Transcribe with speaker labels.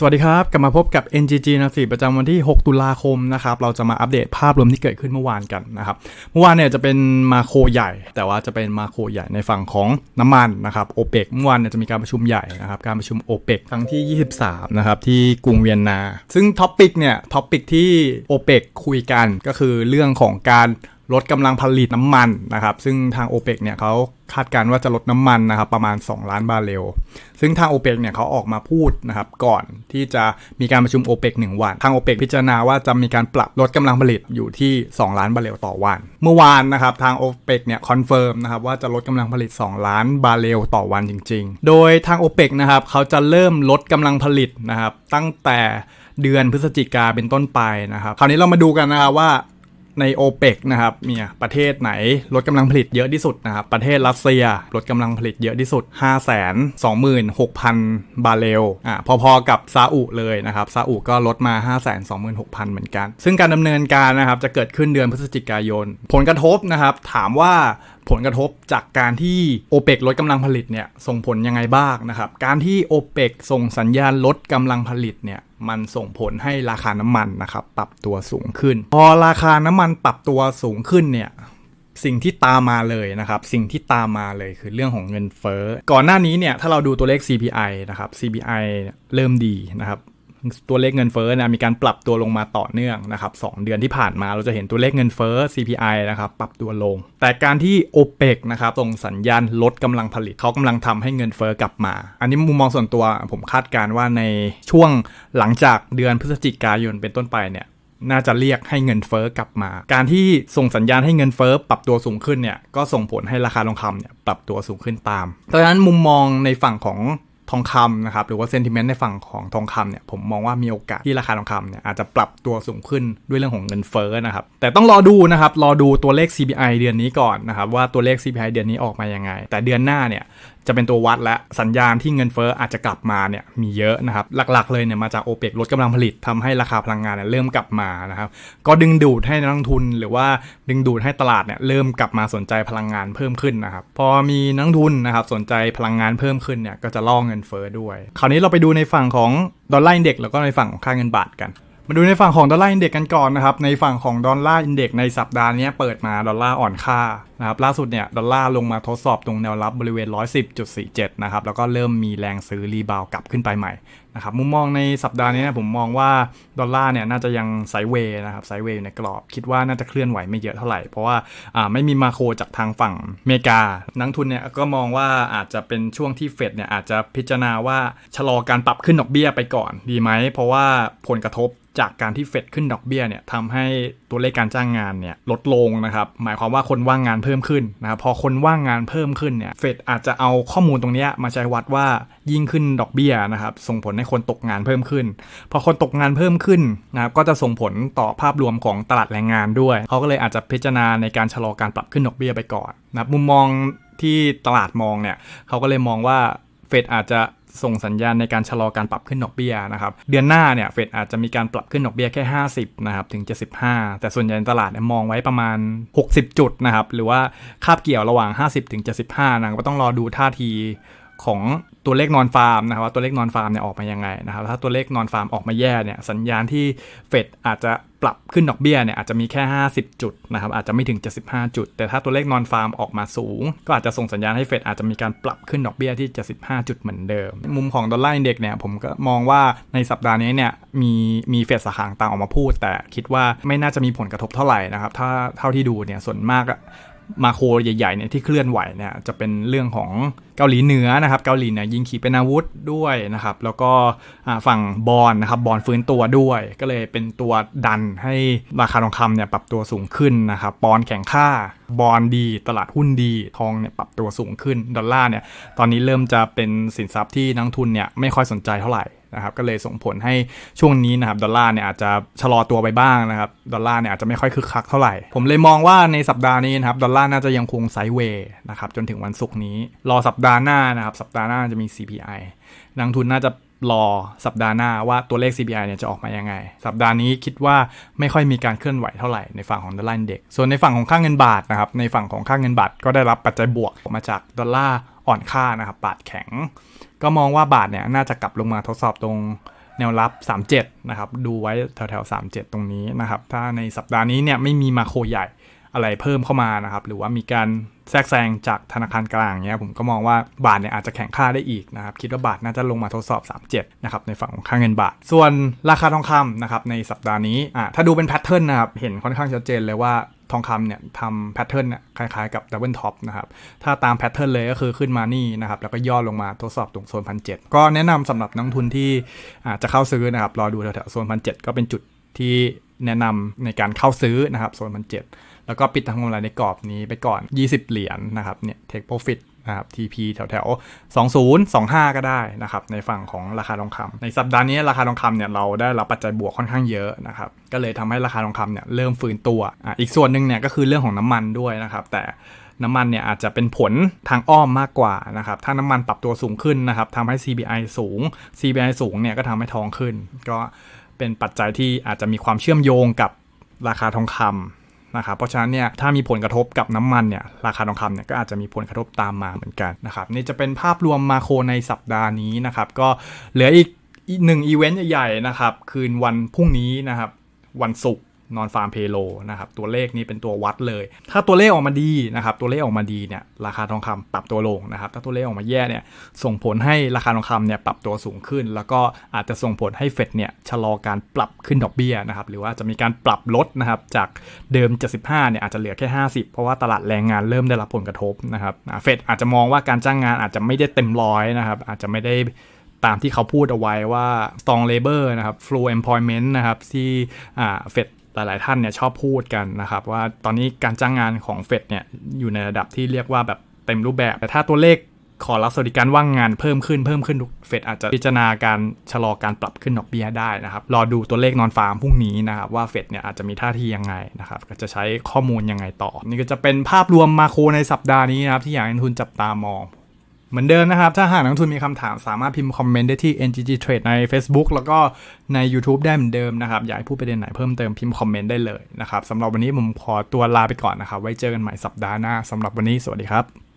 Speaker 1: สวัสดีครับ กลับมาพบกับ NGG นะสิประจำวันที่ 6 ตุลาคมนะครับ เราจะมาอัปเดตภาพรวมที่เกิดขึ้นเมื่อวานกันนะครับ เมื่อวานเนี่ยจะเป็นมาโครใหญ่ แต่ว่าจะเป็นมาโครใหญ่ในฝั่งของน้ำมันนะครับโอเปกเมื่อวานเนี่ยจะมีการประชุมใหญ่นะครับ การประชุมโอเปกครั้งที่ 23 นะครับ ที่กรุงเวียนนา ซึ่งท็อปิกเนี่ยท็อปิกที่โอเปกคุยกันก็คือเรื่องของการ ลดกำลังผลิตน้ำมันนะครับ ซึ่งทางโอเปกเนี่ยเขาคาดการณ์ว่าจะลดน้ำมันนะครับประมาณ 2 ล้านบาร์เรล ซึ่งทางโอเปกเนี่ยเขาออกมาพูดนะครับก่อนที่จะมีการประชุมโอเปก1วัน ทางโอเปกพิจารณาว่าจะมีการปรับลดกำลังผลิตอยู่ที่ 2 ล้านบาร์เรลต่อวัน เมื่อวานนะครับทางโอเปกเนี่ยคอนเฟิร์มนะครับว่าจะลดกำลังผลิต 2 ล้านบาร์เรลต่อวันจริง ๆ โดยทางโอเปกนะครับเขาจะเริ่มลดกำลังผลิตนะครับตั้งแต่เดือนพฤศจิกาเป็นต้นไปนะครับ คราวนี้เรามาดูกันนะครับว่า ในโอเปกนะครับมีประเทศไหนลดกำลังผลิตเยอะที่สุดนะครับประเทศรัสเซียลดกำลังผลิตเยอะที่สุด 5 2 6 0 0 0 บาร์เรลอ่าพอๆกับซาอุเลยนะครับซาอุก็ลดมา 5 2 6 0 0 0 เหมือนกัน ซึ่งการดำเนินการนะครับจะเกิดขึ้นเดือนพฤศจิกายน ผลกระทบนะครับถามว่า ผลกระทบจากการที่โอเปกลดกำลังผลิตเนี่ยส่งผลยังไงบ้างนะครับ การที่โอเปกส่งสัญญาณลดกำลังผลิตเนี่ยมันส่งผลให้ราคาน้ำมันนะครับปรับตัวสูงขึ้น พอราคาน้ำมันปรับตัวสูงขึ้นเนี่ยสิ่งที่ตามมาเลยนะครับ สิ่งที่ตามมาเลยคือเรื่องของเงินเฟ้อ ก่อนหน้านี้เนี่ยถ้าเราดูตัวเลข CPI นะครับ CPI เริ่มดีนะครับ ตัวเลขเงินเฟ้อนะมีการปรับตัวลงมาต่อเนื่องนะครับสเดือนที่ผ่านมาเราจะเห็นตัวเลขเงินเฟ้อ CPI นะครับปรับตัวลง แต่การที่ OPEC นะครับส่งสัญญาณลดกำลังผลิตเขากำลังทำให้เงินเฟ้อกลับมา อันนี้มุมมองส่วนตัวผมคาดการณ์ว่าในช่วงหลังจากเดือนพฤศจิกายนเป็นต้นไปเนี่ยน่าจะเรียกให้เงินเฟ้อกลับมา การที่ส่งสัญญาณให้เงินเฟ้อปรับตัวสูงขึ้นเนี่ย ก็ส่งผลให้ราคาทองคำเนี่ยปรับตัวสูงขึ้นตามดังนั้นมุมมองในฝั่งของ ทองคำนะครับหรือว่าเซนติเมนต์ในฝั่งของทองคำเนี่ยผมมองว่ามีโอกาสที่ราคาทองคำเนี่ยอาจจะปรับตัวสูงขึ้นด้วยเรื่องของเงินเฟ้อนะครับแต่ต้องรอดูนะครับรอดูตัวเลข CPI เดือนนี้ก่อนนะครับว่าตัวเลข CPI เดือนนี้ออกมายังไง แต่เดือนหน้าเนี่ยจะเป็นตัววัดและสัญญาณที่เงินเฟ้ออาจจะกลับมาเนี่ยมีเยอะนะครับ หลักๆเลยเนี่ยมาจากโอเปกลดกำลังผลิตทำให้ราคาพลังงานเนี่ยเริ่มกลับมานะครับก็ดึงดูดให้นักลงทุนหรือว่าดึงดูดให้ตลาดเนี่ยเริ่มกลับมาสนใจพลังงานเพิ่มขึ้นนะครับพอมีนักลงทุนนะครับสนใจพลังงานเพิ่มขึ้นเนี่ยก็จะล่อเงินเฟ้อด้วย คราวนี้เราไปดูในฝั่งของดอลลาร์อินเด็กแล้วก็ในฝั่งของค่าเงินบาทกัน มาดูในฝั่งของดอลลาร์อินเด็กกันก่อนนะครับ ในฝั่งของดอลลาร์อินเด็กในสัปดาห์นี้เปิดมาดอลลาร์อ่อนค่านะครับ ล่าสุดเนี่ยดอลลาร์ลงมาทดสอบตรงแนวรับบริเวณ 110.47 นะครับ แล้วก็เริ่มมีแรงซื้อรีบาวกลับขึ้นไปใหม่นะครับ มุมมองในสัปดาห์นี้ผมมองว่าดอลลาร์เนี่ยน่าจะยังไซเวย์นะครับ ไซเวย์ในกรอบ คิดว่าน่าจะเคลื่อนไหวไม่เยอะเท่าไหร่ เพราะว่าอ่าไม่มีมาโครจากทางฝั่งอเมริกา นักทุนเนี่ยก็มองว่าอาจจะเป็นช่วงที่เฟดเนี่ยอาจจะพิจารณาว่าชะลอการปรับขึ้นดอกเบี้ยไปก่อนดีไหม เพราะว่าผลกระทบ จากการที่เฟดขึ้นดอกเบี้ยเนี่ยทำให้ตัวเลขการจ้างงานเนี่ยลดลงนะครับหมายความว่าคนว่างงานเพิ่มขึ้นนะครับพอคนว่างงานเพิ่มขึ้นเนี่ยเฟดอาจจะเอาข้อมูลตรงนี้มาใช้วัดว่ายิ่งขึ้นดอกเบี้ยนะครับส่งผลให้คนตกงานเพิ่มขึ้น พอคนตกงานเพิ่มขึ้นนะครับก็จะส่งผลต่อภาพรวมของตลาดแรงงานด้วยเขาก็เลยอาจจะพิจารณาในการชะลอการปรับขึ้นดอกเบี้ยไปก่อนนะครับมุมมองที่ตลาดมองเนี่ยเขาก็เลยมองว่าเฟดอาจจะ ส่งสัญญาณในการชะลอการปรับขึ้นดอกเบี้ยนะครับ เดือนหน้าเนี่ยเฟดอาจจะมีการปรับขึ้นดอกเบี้ยแค่ 50นะครับถึง 75 แต่ส่วนใหญ่ตลาดมองไว้ประมาณ 60 จุดนะครับ หรือว่าคาบเกี่ยวระหว่าง 50ถึง75นะก็ต้องรอดูท่าทีของ ตัวเลขนอนฟาร์มนะครับว่าตัวเลขนอนฟาร์มเนี่ยออกมายังไงนะครับถ้าตัวเลขนอนฟาร์มออกมาแย่เนี่ยสัญญาณที่เฟดอาจจะปรับขึ้นดอกเบี้ยเนี่ยอาจจะมีแค่ 50 จุดนะครับอาจจะไม่ถึง 75 จุด แต่ถ้าตัวเลขนอนฟาร์มออกมาสูง ก็อาจจะส่งสัญญาณให้เฟดอาจจะมีการปรับขึ้นดอกเบี้ยที่ 75 จุดเหมือนเดิม มุมของดอลลาร์อินเด็กเนี่ยผมก็มองว่าในสัปดาห์นี้เนี่ยมีมีเฟดสาขาต่างออกมาพูด แต่คิดว่าไม่น่าจะมีผลกระทบเท่าไหร่นะครับถ้าเท่าที่ดูเนี่ยส่วนมาก มาโครใหญ่ๆเนี่ยที่เคลื่อนไหวเนี่ยจะเป็นเรื่องของเกาหลีเหนือนะครับเกาหลีเนี่ยยิงขีปนาวุธด้วยนะครับ แล้วก็ฝั่งบอลนะครับบอลฟื้นตัวด้วย ก็เลยเป็นตัวดันให้ราคาทองคำเนี่ยปรับตัวสูงขึ้นนะครับบอลแข่งค่าบอลดี ตลาดหุ้นดี ทองเนี่ยปรับตัวสูงขึ้นดอลลาร์เนี่ยตอนนี้เริ่มจะเป็นสินทรัพย์ที่นักทุนเนี่ยไม่ค่อยสนใจเท่าไหร่ นะครับก็เลยส่งผลให้ช่วงนี้นะครับดอลลาร์เนี่ยอาจจะชะลอตัวไปบ้างนะครับดอลลาร์เนี่ยอาจจะไม่ค่อยคึกคักเท่าไหร่ ผมเลยมองว่าในสัปดาห์นี้นะครับดอลลาร์น่าจะยังคงไซด์เวย์นะครับจนถึงวันศุกร์นี้ รอสัปดาห์หน้านะครับสัปดาห์หน้าจะมี CPI นักทุนน่าจะรอสัปดาห์หน้าว่าตัวเลข CPI เนี่ยจะออกมายังไง สัปดาห์นี้คิดว่าไม่ค่อยมีการเคลื่อนไหวเท่าไหร่ในฝั่งของดอลลาร์เด็ก ส่วนในฝั่งของค่าเงินบาทนะครับ ในฝั่งของค่าเงินบาทก็ได้รับปัจจัยบวกมาจากดอลลาร์อ่อนค่านะครับ บาทแข็ง ก็มองว่าบาทเนี่ยน่าจะกลับลงมาทดสอบตรงแนวรับ 37 นะครับ ดูไว้แถวๆ 37 ตรงนี้นะครับ ถ้าในสัปดาห์นี้เนี่ยไม่มีมาโครใหญ่ อะไรเพิ่มเข้ามานะครับ หรือว่ามีการแทรกแซงจากธนาคารกลางเนี่ยผมก็มองว่าบาทเนี่ยอาจจะแข่งค่าได้อีกนะครับ คิดว่าบาทน่าจะลงมาทดสอบ 37 นะครับ ในฝั่งของค่าเงินบาท ส่วนราคาทองคำนะครับ ในสัปดาห์นี้อะถ้าดูเป็นแพทเทิร์นนะครับ เห็นค่อนข้างชัดเจนเลยว่าทองคำเนี่ยทำแพทเทิร์นเนี่ยคล้ายๆกับดับเบิลท็อปนะครับ ถ้าตามแพทเทิร์นเลยก็คือขึ้นมานี่นะครับ แล้วก็ย่อลงมาทดสอบตรงโซนพันเก็แนะนำสำหรับนักทุนที่อาจจะเข้าซื้อนะครับรอดูแถวๆโซนพันเก็เป็นจุดที่แนะนำในการเข้าซื้อนะครับโซนพันเแล้วก็ปิดทางกำไรในกรอบนี้ไปก่อน 20 เหรียญนะครับเนี่ยเทคโปรฟิตนะครับ TP แถวแถว20 25 ก็ได้นะครับ ในฝั่งของราคาทองคำในสัปดาห์นี้ราคาทองคำเนี่ยเราได้รับปัจจัยบวกค่อนข้างเยอะนะครับ ก็เลยทำให้ราคาทองคำเนี่ยเริ่มฟื้นตัวอะอีกส่วนหนึ่งเนี่ยก็คือเรื่องของน้ำมันด้วยนะครับ แต่น้ำมันเนี่ยอาจจะเป็นผลทางอ้อมมากกว่านะครับ ถ้าน้ำมันปรับตัวสูงขึ้นนะครับทำให้ CBI สูง CBI สูงเนี่ยก็ทำให้ทองขึ้น ก็เป็นปัจจัยที่อาจจะมีความเชื่อมโยงกับราคาทองคำ นะครับเพราะฉะนั้นเนี่ยถ้ามีผลกระทบกับน้ำมันเนี่ยราคาทองคำเนี่ยก็อาจจะมีผลกระทบตามมาเหมือนกันนะครับนี่จะเป็นภาพรวมมาโครในสัปดาห์นี้นะครับก็เหลืออีกหนึ่งอีเวนต์ใหญ่ๆนะครับคืนวันพรุ่งนี้นะครับวันศุกร์ นอนฟาร์มเพโลนะครับตัวเลขนี้เป็นตัววัดเลย ถ้าตัวเลขออกมาดีนะครับตัวเลขออกมาดีเนี่ยราคาทองคำปรับตัวลงนะครับถ้าตัวเลขออกมาแย่เนี่ยส่งผลให้ราคาทองคำเนี่ยปรับตัวสูงขึ้น แล้วก็อาจจะส่งผลให้เฟดเนี่ยชะลอการปรับขึ้นดอกเบี้ยนะครับหรือว่าจะมีการปรับลดนะครับจากเดิม 75เนี่ยอาจจะเหลือแค่ 50 เพราะว่าตลาดแรงงานเริ่มได้รับผลกระทบนะครับเฟดอาจจะมองว่าการจ้างงานอาจจะไม่ได้เต็มร้อยนะครับอาจจะไม่ได้ตามที่เขาพูดเอาไว้ว่า strong labor นะครับ flow employment นะครับที่เฟด หลาย ๆ ท่านเนี่ยชอบพูดกันนะครับ ว่าตอนนี้การจ้างงานของเฟดเนี่ยอยู่ในระดับที่เรียกว่าแบบเต็มรูปแบบ แต่ถ้าตัวเลขขอรับสวัสดิการว่างงานเพิ่มขึ้นเพิ่มขึ้นเฟดอาจจะพิจารณาการชะลอการปรับขึ้นดอกเบี้ยได้นะครับ รอดูตัวเลขนอนฟาร์มพรุ่งนี้นะครับว่าเฟดเนี่ยอาจจะมีท่าทียังไงนะครับก็จะใช้ข้อมูลยังไงต่อ นี่ก็จะเป็นภาพรวมมาโครในสัปดาห์นี้นะครับที่อยากให้ทุนจับตามอง เหมือนเดิมนะครับ ถ้าหากนักทุนมีคำถามสามารถพิมพ์คอมเมนต์ได้ที่ NGG Trade ใน Facebook แล้วก็ใน YouTube ได้เหมือนเดิมนะครับ อยากพูดประเด็นไหนเพิ่มเติมพิมพ์คอมเมนต์ได้เลยนะครับสำหรับวันนี้ผมขอตัวลาไปก่อนนะครับ ไว้เจอกันใหม่สัปดาห์หน้าสำหรับวันนี้สวัสดีครับ